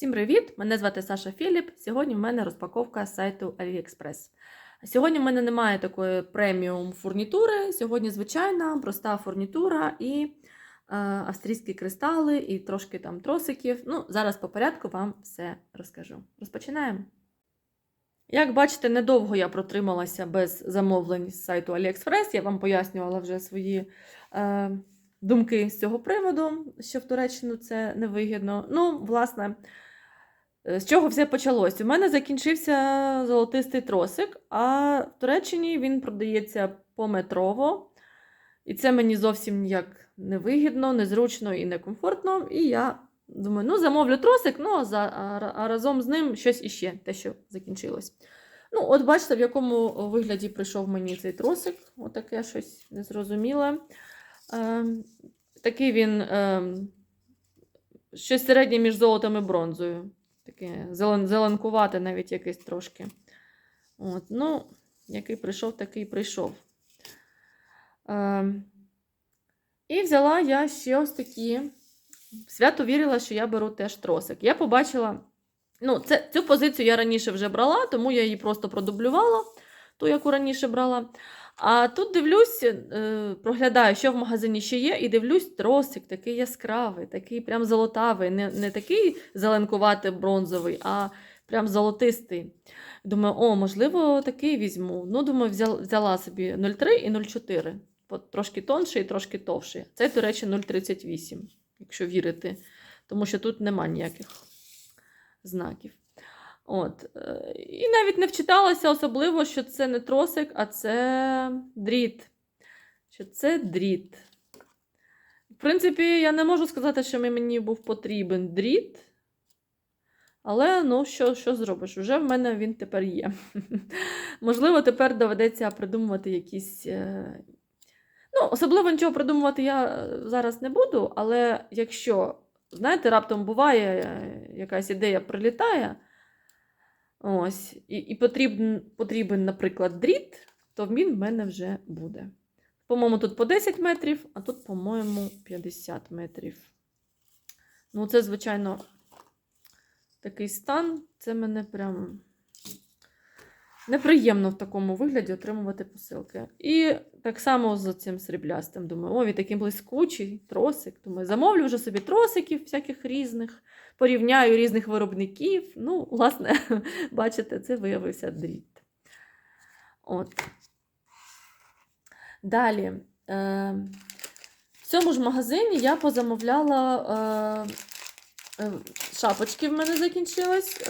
Всім привіт! Мене звати Саша Філіп. Сьогодні в мене розпаковка сайту AliExpress. Сьогодні в мене немає такої преміум фурнітури. Сьогодні звичайна проста фурнітура і е, австрійські кристали, і трошки там тросиків. Ну, зараз по порядку вам все розкажу. Розпочинаємо. Як бачите, недовго я протрималася без замовлень з сайту AliExpress. Я вам пояснювала вже свої е, думки з цього приводу, що в Туреччину це невигідно. Ну, власне, з чого все почалось? У мене закінчився золотистий тросик, а в Туреччині він продається пометрово. І це мені зовсім ніяк не вигідно, незручно і некомфортно. І я думаю, ну, замовлю тросик, ну, а, за, а, а разом з ним щось іще, те, що закінчилось. Ну, от бачите, в якому вигляді прийшов мені цей тросик. Отаке щось незрозуміле. Е, такий він е, щось середнє між золотом і бронзою. Таке зелен, зеленкувате навіть якесь трошки. От, ну, який прийшов, такий прийшов. Е, і взяла я ще ось такі. Свято вірила, що я беру теж тросик. Я побачила. Ну, це, Цю позицію я раніше вже брала, тому я її просто продублювала, ту, яку раніше брала. А тут дивлюсь, е, проглядаю, що в магазині ще є, і дивлюсь, тросик такий яскравий, такий прям золотавий, не не такий зеленкуватий бронзовий, а прям золотистий. Думаю, о, можливо, такий візьму. Ну, думаю, взяла, собі 0,3 і 0,4. Трошки тонший і трошки товший. Це, до речі, 0,38, якщо вірити, тому що тут нема ніяких знаків. От. е, І навіть не вчиталася особливо, що це не тросик, а це дріт. Що це дріт. В принципі, я не можу сказати, що мені був потрібен дріт. Але ну, що що зробиш? Уже в мене він тепер є. Можливо, тепер доведеться придумувати якісь. е, Ну, особливо нічого придумувати я зараз не буду, але якщо, знаєте, раптом буває, е, якась ідея прилітає. Ось, і і потрібен, потрібен, наприклад, дріт, то він в мене вже буде. По-моєму, тут по 10 метрів, а тут, по-моєму, 50 метрів. Ну, це, звичайно, такий стан. Це мене прям неприємно в такому вигляді отримувати посилки. І так само з цим сріблястим. Думаю, о, він такий блискучий тросик. Думаю, замовлю вже собі тросиків всяких різних порівняю різних виробників. Ну, власне, бачите, це виявився дріт. От. Далі. Е, В цьому ж магазині я позамовляла е, е, шапочки в мене закінчились.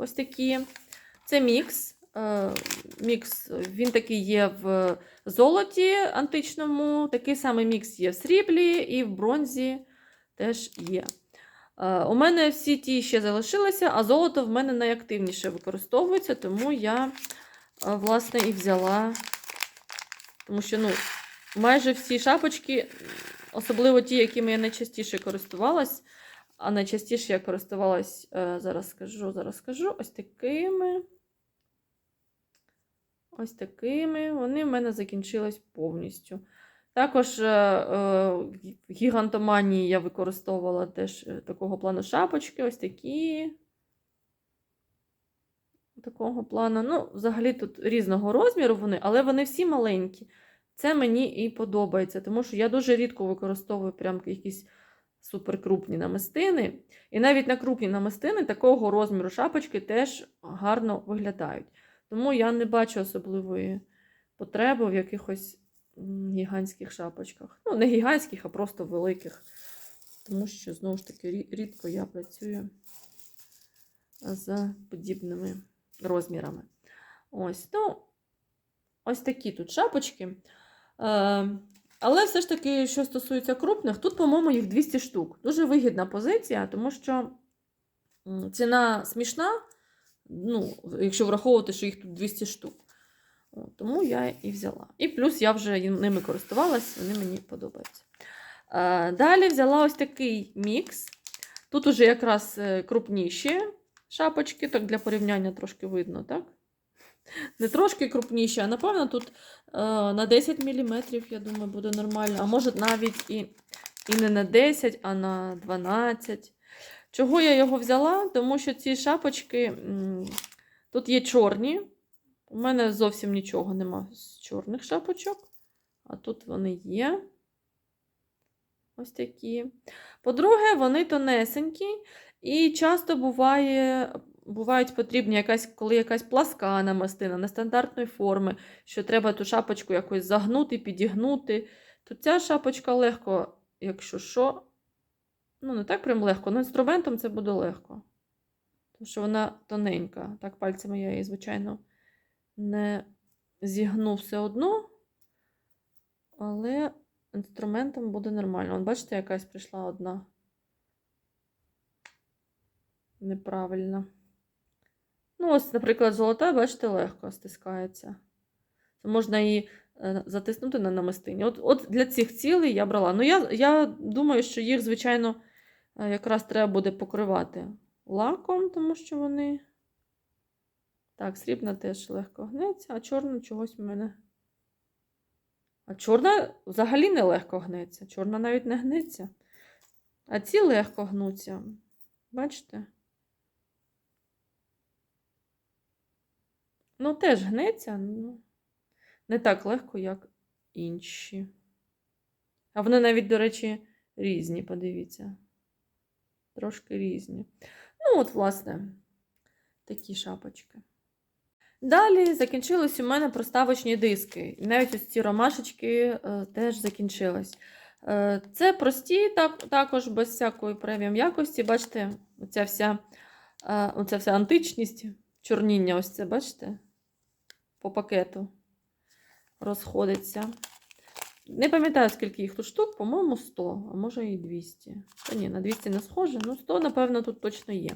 Ось такі. Це мікс. Е, мікс, він такий є в золоті античному, такий самий мікс є в сріблі і в бронзі теж є. Е, У мене всі ті ще залишилися, а золото в мене найактивніше використовується, тому я, е, власне, і взяла. Тому що, ну, майже всі шапочки, особливо ті, якими я найчастіше користувалась, а найчастіше я користувалась, зараз скажу, зараз скажу, ось такими. Ось такими. Вони в мене закінчились повністю. Також е, е, в гігантоманії я використовувала теж е, такого плану шапочки, ось такі. Такого плану. Ну, взагалі тут різного розміру вони, але вони всі маленькі. Це мені і подобається, тому що я дуже рідко використовую прям якісь суперкрупні намистини. І навіть на крупні намистини такого розміру шапочки теж гарно виглядають. Тому я не бачу особливої потреби в якихось гігантських шапочках. Ну, не гігантських, а просто великих. Тому що, знову ж таки, рідко я працюю з подібними розмірами. Ось, ну, ось такі тут шапочки. Е, але все ж таки, що стосується крупних, тут, по-моєму, їх 200 штук. Дуже вигідна позиція, тому що ціна смішна, ну, якщо враховувати, що їх тут 200 штук. От, тому я і взяла. І плюс я вже ними користувалась, вони мені подобаються. Е, далі взяла ось такий мікс. Тут уже якраз е, крупніші шапочки, так для порівняння трошки видно, так? Не трошки крупніші, а напевно, тут е, на 10 мм, я думаю, буде нормально. А може навіть і і не на 10, а на 12. Чого я його взяла? Тому що ці шапочки тут є чорні. У мене зовсім нічого нема з чорних шапочок, а тут вони є. Ось такі. По-друге, вони тонесенькі, і часто буває, бувають потрібні якась, коли якась пласка намистина нестандартної форми, що треба ту шапочку якось загнути, підігнути. То ця шапочка легко, якщо що, ну не так прям легко, але інструментом це буде легко. Тому що вона тоненька. Так, пальцями я її, звичайно, не зігну все одно, але інструментом буде нормально. Вон, бачите, якась прийшла одна. Неправильно. Ну, ось, наприклад, золота, бачите, легко стискається. Можна її е, затиснути на намистині. От, от для цих цілей я брала. Ну, я, я думаю, що їх, звичайно, якраз треба буде покривати лаком, тому що вони. Так, срібна теж легко гнеться, а чорна чогось в мене. А чорна взагалі не легко гнеться. Чорна навіть не гнеться. А ці легко гнуться. Бачите? Ну, теж гнеться, ну, не так легко, як інші. А вони навіть, до речі, різні, подивіться. Трошки різні. Ну, от, власне, такі шапочки. Далі закінчились у мене проставочні диски. І навіть ось ці ромашечки е, теж закінчились. Е, це прості, так, також без всякої преміум якості. Бачите, оця вся, е, оця вся античність, чорніння, ось це, бачите, по пакету розходиться. Не пам'ятаю, скільки їх тут штук, по-моєму, 100, а може і 200. Та ні, на 200 не схоже, ну 100, напевно, тут точно є.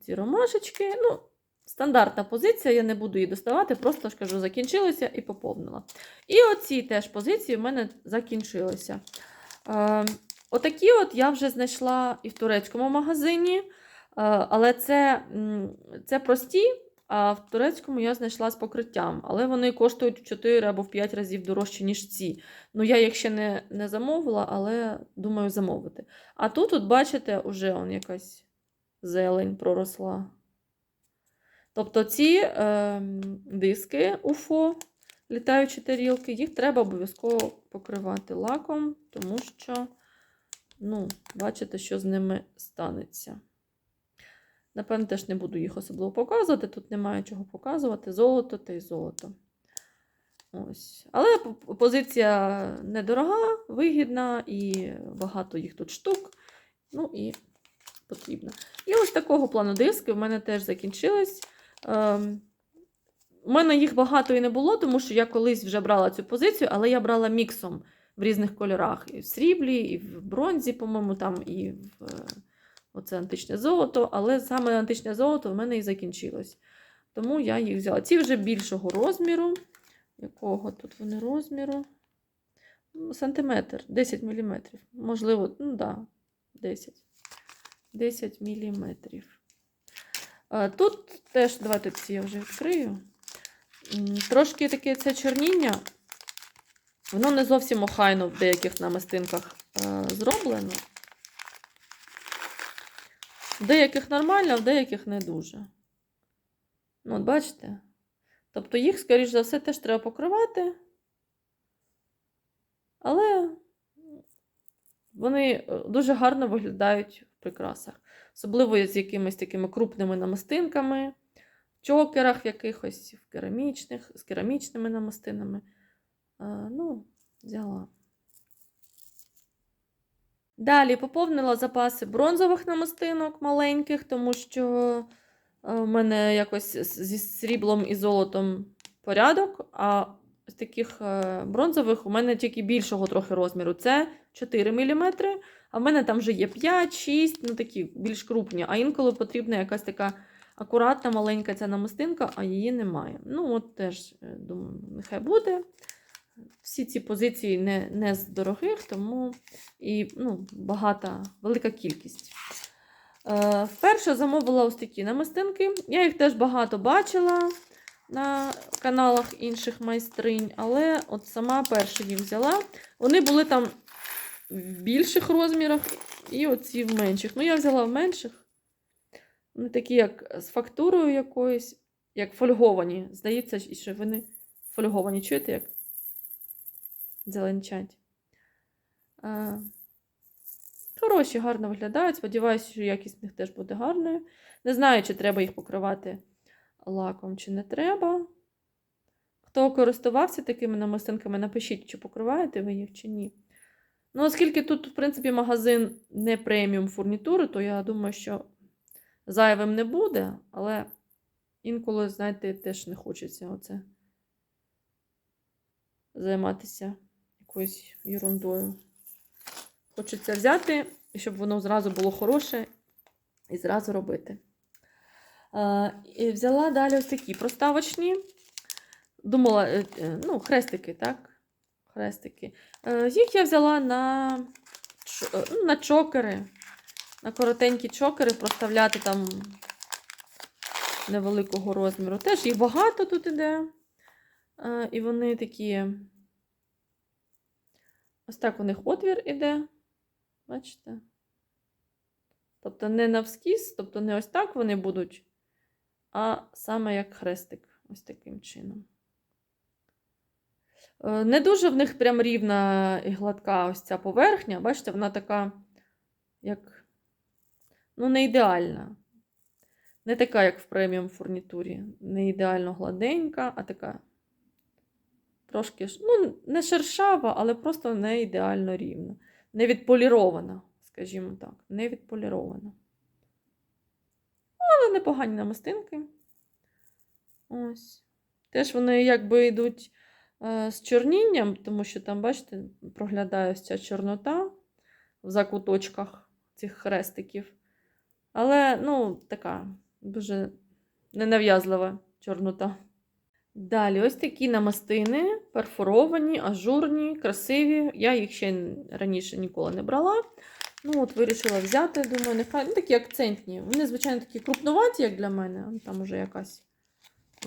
Ці ромашечки, ну, стандартна позиція, я не буду її доставати, просто ж кажу, закінчилися і поповнила. І оці теж позиції в мене закінчилися. Е, отакі от я вже знайшла і в турецькому магазині, е, але це, це прості. А в турецькому я знайшла з покриттям, але вони коштують в 4 або в 5 разів дорожче, ніж ці. Ну, я їх ще не, не замовила, але думаю замовити. А тут, от, бачите, вже он якась зелень проросла. Тобто ці е, диски УФО, літаючі тарілки, їх треба обов'язково покривати лаком, тому що, ну, бачите, що з ними станеться. Напевно, теж не буду їх особливо показувати. Тут немає чого показувати. Золото та й золото. Ось. Але позиція недорога, вигідна, і багато їх тут штук. Ну і потрібно. І ось такого плану диски в мене теж закінчились. Ем, у мене їх багато і не було, тому що я колись вже брала цю позицію, але я брала міксом в різних кольорах. І в сріблі, і в бронзі, по-моєму, там, і в е, оце античне золото. Але саме античне золото в мене і закінчилось. Тому я їх взяла. Ці вже більшого розміру. Якого тут вони розміру? Ну, Сантиметр, 10 мм. Можливо, ну да, 10. 10 міліметрів. Тут теж, давайте ці я вже відкрию. Трошки таке це чорніння. Воно не зовсім охайно в деяких намистинках е, зроблено. В деяких нормально, а в деяких не дуже. Ну, от бачите? Тобто їх, скоріш за все, теж треба покривати. Але вони е, дуже гарно виглядають в прикрасах. Особливо з якимись такими крупними намистинками, в чокерах якихось, в керамічних, з керамічними намистинами. А, ну, взяла. Далі поповнила запаси бронзових намистинок маленьких, тому що е, в мене якось зі сріблом і золотом порядок, а з таких е, бронзових у мене тільки більшого трохи розміру. Це 4 мм, а в мене там вже є 5, 6, ну такі більш крупні. А інколи потрібна якась така акуратна, маленька ця намистинка, а її немає. Ну, от теж, е, думаю, нехай буде. Всі ці позиції не, не з дорогих, тому і ну, багата, велика кількість. Е, вперше замовила ось такі намистинки. Я їх теж багато бачила на каналах інших майстринь, але от сама перша їх взяла. Вони були там в більших розмірах, і оці в менших. Ну, я взяла в менших. Вони такі, як з фактурою якоюсь, як фольговані. Здається, що вони фольговані. Чуєте, як зеленчать? А, Хороші, гарно виглядають. Сподіваюся, що якість в них теж буде гарною. Не знаю, чи треба їх покривати лаком, чи не треба. Хто користувався такими намистинками, напишіть, чи покриваєте ви їх, чи ні. Ну, оскільки тут, в принципі, магазин не преміум фурнітури, то я думаю, що зайвим не буде, але інколи, знаєте, теж не хочеться оце займатися якоюсь ерундою. Хочеться взяти, щоб воно зразу було хороше і зразу робити. А, і взяла далі ось такі проставочні. Думала, е, е, ну, хрестики, так? Хрестики. Е, Їх я взяла на, е, ну, на чокери, на коротенькі чокери, проставляти там невеликого розміру. Теж їх багато тут іде. Е, І вони такі. Ось так у них отвір іде. Бачите? Тобто не навскіз, тобто не ось так вони будуть, а саме як хрестик, ось таким чином. Е, Не дуже в них прям рівна і гладка ось ця поверхня. Бачите, вона така, як, ну, не ідеальна. Не така, як в преміум фурнітурі. Не ідеально гладенька, а така трошки, ну, не шершава, але просто не ідеально рівна. Не відполірована, скажімо так. Не відполірована. Але непогані намистинки. Ось. Теж вони якби йдуть е, з чорнінням, тому що там, бачите, проглядає ось ця чорнота в закуточках цих хрестиків. Але, ну, така дуже ненав'язлива чорнота. Далі, ось такі намастини, перфоровані, ажурні, красиві. Я їх ще раніше ніколи не брала. Ну, от вирішила взяти, думаю, нехай ну, такі акцентні. Вони, звичайно, такі крупнуваті, як для мене. Там уже якась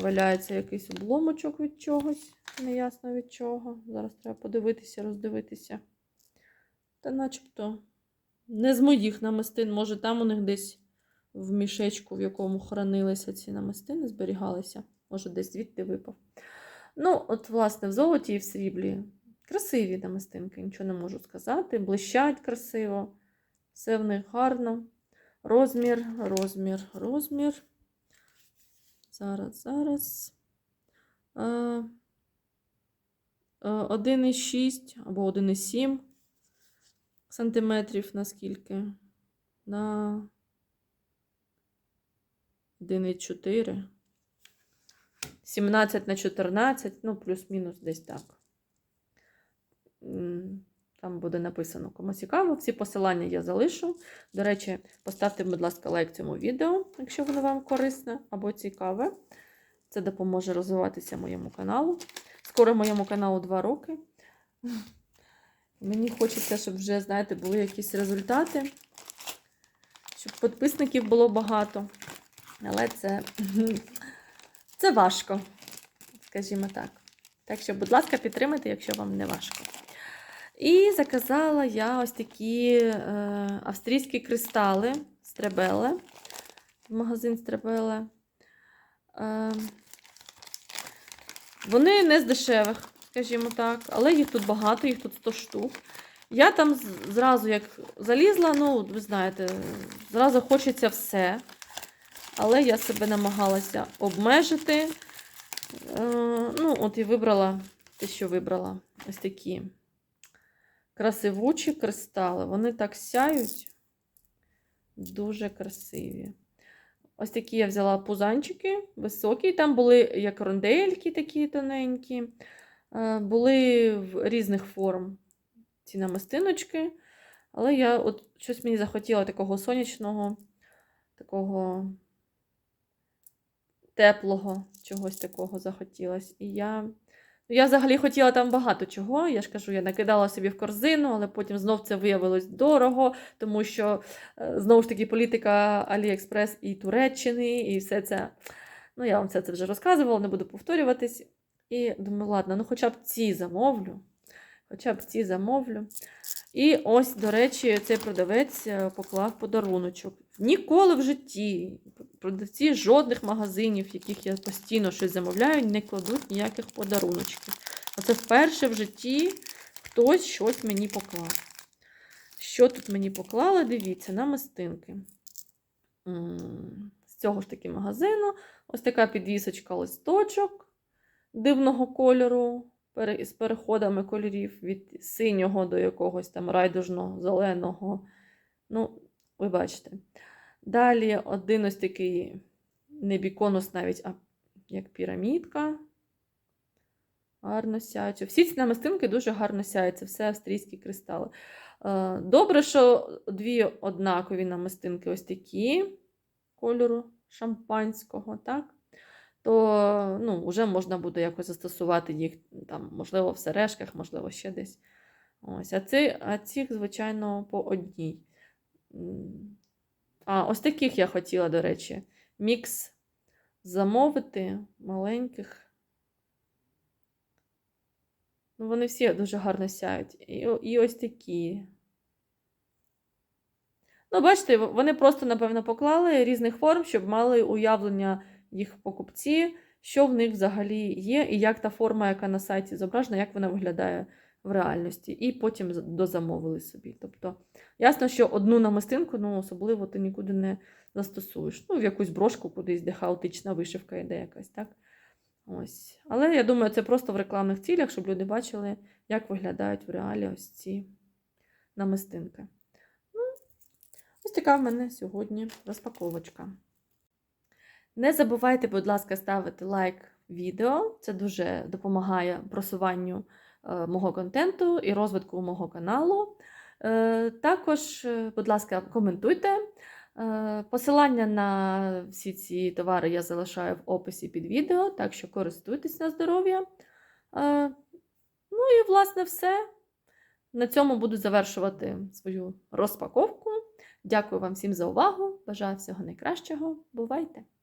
валяється якийсь обломочок від чогось, неясно від чого. Зараз треба подивитися, роздивитися. Та начебто не з моїх намистин, може, там у них десь в мішечку, в якому хранилися ці намистини, зберігалися. Може, десь звідти випав. Ну, от, власне, в золоті і в сріблі. Красиві намистинки, нічого не можу сказати. Блищать красиво. Все в них гарно. Розмір, розмір, розмір. Зараз, зараз. Е, е, 1,6 або 1,7 сантиметрів наскільки? На 1,4. 17 на 14, ну, плюс-мінус десь так. Там буде написано, кому цікаво. Всі посилання я залишу. До речі, поставте, будь ласка, лайк цьому відео, якщо воно вам корисне або цікаве. Це допоможе розвиватися моєму каналу. Скоро моєму каналу 2 роки. Мені хочеться, щоб вже, знаєте, були якісь результати, щоб підписників було багато. Але це, це важко, скажімо так. Так що, будь ласка, підтримайте, якщо вам не важко. І заказала я ось такі е, австрійські кристали Стребеле. Магазин Стребеле. Е, вони не з дешевих, скажімо так, але їх тут багато, їх тут 100 штук. Я там зразу, як залізла, ну, ви знаєте, зразу хочеться все. Але я себе намагалася обмежити. Е, ну, от і вибрала те, що вибрала. Ось такі красивучі кристали. Вони так сяють. Дуже красиві. Ось такі я взяла пузанчики високі. Там були як рондельки такі тоненькі. Е, Були в різних форм ці намистиночки. Але я от щось мені захотіла такого сонячного, такого теплого, чогось такого захотілось. І я. ну, Я взагалі хотіла там багато чого. Я ж кажу, я накидала собі в корзину, але потім знов це виявилось дорого, тому що е, знову ж таки політика Аліекспрес і Туреччини, і все це. Ну, я вам все це вже розказувала, не буду повторюватись. І думаю, ладно, ну хоча б ці замовлю. Хоча б ці замовлю. І ось, до речі, цей продавець е, поклав подаруночок. Ніколи в житті продавці жодних магазинів, в яких я постійно щось замовляю, не кладуть ніяких подаруночків. Оце вперше в житті хтось щось мені поклав. Що тут мені поклали? Дивіться, намистинки. М, З цього ж таки магазину. Ось така підвісочка листочок дивного кольору з переходами кольорів від синього до якогось там райдужного, зеленого. Ну, ви бачите. Далі один ось такий не біконус навіть, а як пірамідка. Гарно сяють. Всі ці намистинки дуже гарно сяють. Це все австрійські кристали. Е, Добре, що дві однакові намистинки ось такі кольору шампанського, так? То ну, вже можна буде якось застосувати їх, там, можливо, в сережках, можливо, ще десь. Ось, а, ці, а цих, звичайно, по одній. А, ось таких я хотіла, до речі, мікс замовити маленьких. Ну, вони всі дуже гарно сяють. І, і ось такі. Ну, бачите, вони просто, напевно, поклали різних форм, щоб мали уявлення їх покупці, що в них взагалі є, і як та форма, яка на сайті зображена, як вона виглядає в реальності. І потім дозамовили собі. Тобто, ясно, що одну намистинку, ну, особливо ти нікуди не застосуєш. Ну, в якусь брошку кудись, де хаотична вишивка йде якась, так? Ось. Але я думаю, це просто в рекламних цілях, щоб люди бачили, як виглядають в реалі ось ці намистинки. Ну, ось така в мене сьогодні розпаковочка. Не забувайте, будь ласка, ставити лайк відео. Це дуже допомагає просуванню мого контенту і розвитку мого каналу. Е, також, е, будь ласка, коментуйте. Е, Посилання на всі ці товари я залишаю в описі під відео, так що користуйтесь на здоров'я. Е, Ну і, власне, все. На цьому буду завершувати свою розпаковку. Дякую вам всім за увагу. Бажаю всього найкращого. Бувайте!